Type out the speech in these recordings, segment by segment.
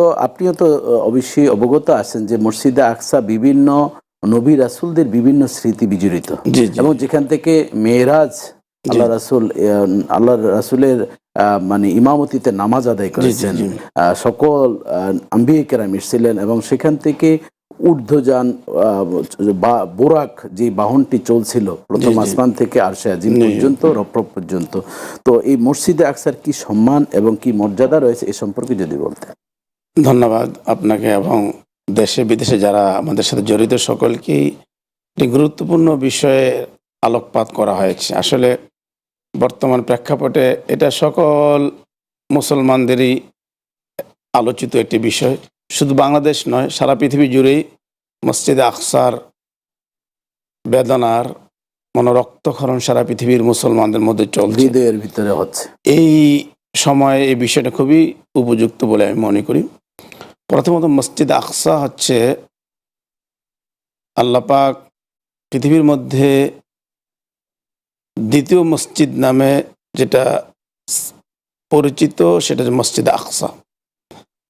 তো আপনিও তো অবশ্যই অবগত আছেন যে মসজিদে আকসা বিভিন্ন নবী রাসুলদের বিভিন্ন স্মৃতি বিজড়িত। এবং যেখান থেকে মেয়েরাজ আল্লাহ রাসুল আল্লাহ রাসুলের মানে ইমামতিতে নামাজ আদায় করেছেন সকল আম্বিয়ে কেরাম এসেছিলেন এবং সেখান থেকে ঊর্ধ্বযান বোরাক যে বাহনটি চলছিল প্রথম। আসমান থেকে আরশে আজিম পর্যন্ত রপ্র পর্যন্ত। তো এই মসজিদে আকসার কি সম্মান এবং কি মর্যাদা রয়েছে এ সম্পর্কে যদি বলতেন। ধন্যবাদ আপনাকে এবং দেশে বিদেশে যারা আমাদের সাথে জড়িত সকলকেই একটি গুরুত্বপূর্ণ বিষয়ে আলোকপাত করা হয়েছে। আসলে বর্তমান প্রেক্ষাপটে এটা সকল মুসলমানদেরই আলোচিত একটি বিষয়। শুধু বাংলাদেশ নয় সারা পৃথিবী জুড়েই মসজিদে আকসার বেদনার মনোরক্তক্ষরণ সারা পৃথিবীর মুসলমানদের মধ্যে চলছে। হৃদয়ের ভিতরে হচ্ছে। এই সময়ে এই বিষয়টা খুবই উপযুক্ত বলে আমি মনে করি। প্রথমত মসজিদ আকসা হচ্ছে আল্লাপাক পৃথিবীর মধ্যে দ্বিতীয় মসজিদ নামে যেটা পরিচিত সেটা হচ্ছে মসজিদ আকসা।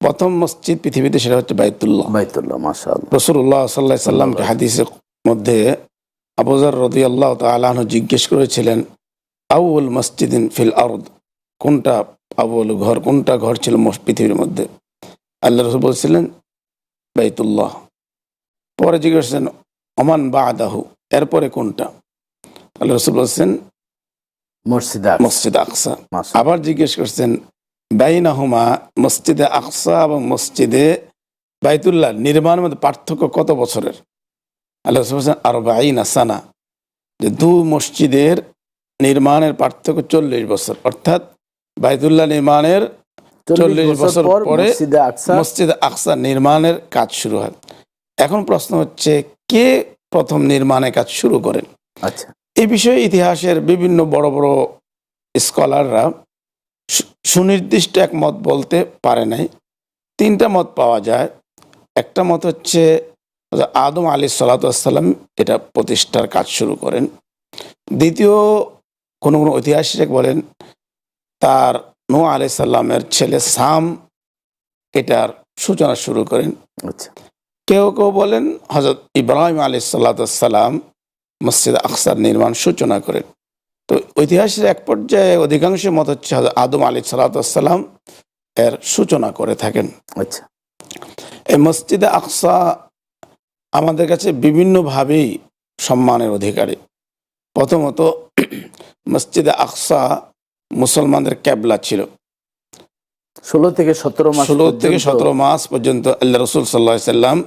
প্রথম মসজিদ পৃথিবীতে সেটা হচ্ছে বাইতুল্লাহ। বাইতুল্লাহ মাশাল রসুল্লাহ সাল্লাহ সাল্লামকে হাদিসের মধ্যে আবুজার রদি আল্লাহ তালাহ জিজ্ঞেস করেছিলেন আউল মসজিদিন ফিল আরদ? কোনটা আবুল ঘর কোনটা ঘর ছিল পৃথিবীর মধ্যে? আল্লাহ রসুল বলছিলেন বাইতুল্লাহ। পরে জিজ্ঞেস করছেন অমান বা আদাহু এরপরে কোনটা? আল্লাহ রসুল বলছেন মসজিদে মসজিদ আকসা। আবার জিজ্ঞেস করছেন বাইনাহুমা মসজিদে আকসা এবং মসজিদে বাইতুল্লাহ নির্মাণের মধ্যে পার্থক্য কত বছরের? আল্লাহ রসুল বলছেন আর বাইনা সানা। যে দু মসজিদের নির্মাণের পার্থক্য চল্লিশ বছর। অর্থাৎ বাইতুল্লাহ নির্মাণের চল্লিশ বছর পরে মসজিদে আকসা। নির্মাণের কাজ শুরু হয়। এখন প্রশ্ন হচ্ছে কে প্রথম নির্মাণের কাজ শুরু করেন? আচ্ছা। এই বিষয়ে ইতিহাসের বিভিন্ন বড় বড় স্কলাররা সুনির্দিষ্ট এক মত বলতে পারে নাই। তিনটা মত পাওয়া যায়। একটা মত হচ্ছে আদম আলী সাল্লাতাম এটা প্রতিষ্ঠার কাজ শুরু করেন। দ্বিতীয় কোনো কোনো ঐতিহাসিক বলেন তার নো আলি সাল্লামের ছেলে সাম এটার সূচনা শুরু করেন। আচ্ছা। কেউ কেউ বলেন হজরত ইব্রাহিম আলী সাল্লাতাম মসজিদ আকসার নির্মাণ সূচনা করেন। তো ঐতিহাসিক এক পর্যায়ে অধিকাংশ মত হচ্ছে হযরত আদম আলী সাল্লাতাম এর সূচনা করে থাকেন। আচ্ছা। এই মসজিদে আকসা আমাদের কাছে বিভিন্নভাবেই সম্মানের অধিকারী। প্রথমত মসজিদে আকসা মুসলমানদের ক্যাবলা ছিল। ষোলো থেকে সতেরো মাস ষোলো থেকে সতেরো মাস পর্যন্ত আল্লাহ রসুল সাল্লাহ সাল্লাম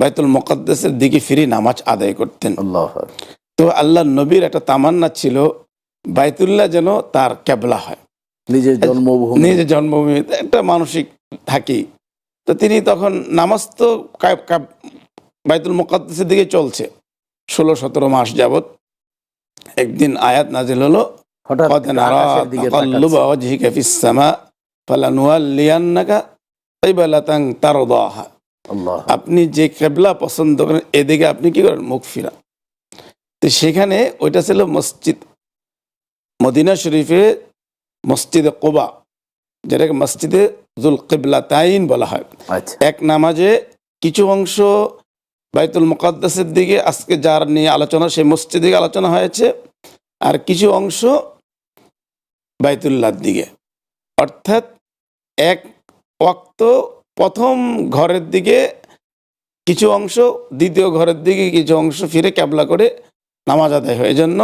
বাইতুল মোকাদ্দেসের দিকে ফিরে নামাজ আদায় করতেন। আল্লাহ তো আল্লাহ নবীর একটা তামান্না ছিল বাইতুল্লাহ যেন তার ক্যাবলা হয়। নিজের জন্মভূমি। নিজের জন্মভূমি একটা মানসিক থাকি। তো তিনি তখন নামাজ তো বাইতুল মোকাদ্দেসের দিকে চলছে। ষোলো সতেরো মাস যাবত একদিন আয়াত নাজিল হলো আপনি যে কেবলা পছন্দ করেন এদিকে আপনি কি করেন? মুখ ফিরা তো সেখানে ওইটা ছিল মসজিদ। মদিনা শরীফে মসজিদে কোবা যেটাকে মসজিদে জুল কেবলা তাইন বলা হয়। এক নামাজে কিছু অংশ বাইতুল মুকাদ্দাসের দিকে আজকে যার নিয়ে আলোচনা সেই মসজিদ দিকে আলোচনা হয়েছে। আর কিছু অংশ বাইতুল্লাহর দিকে। অর্থাৎ এক ওয়াক্ত প্রথম ঘরের দিকে কিছু অংশ দ্বিতীয় ঘরের দিকে কিছু অংশ ফিরে ক্যাবলা করে নামাজ আদায় হয়। এই জন্য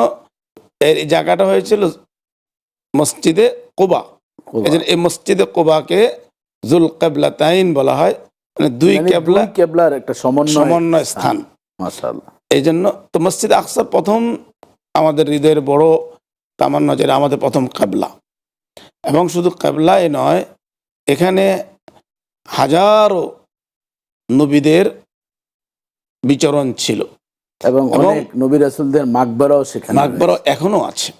এর এই জায়গাটা হয়েছিল মসজিদে কোবা। এই মসজিদে কোবাকে জুল কেবলা তাইন বলা হয়। মানে দুই মানে কেবলা কেবলার একটা সমন্বয় সমন্বয় স্থান। এই জন্য তো মসজিদ আকসার প্রথম আমাদের হৃদয়ের বড় তামান্না নজরে আমাদের প্রথম কাবলা। এবং শুধু কাবলাই নয় এখানে হাজারো নবীদের বিচরণ ছিল। এবং অনেক নবী রাসুলদের মাকবারাও সেখানে মাকবরাও এখনও আছে।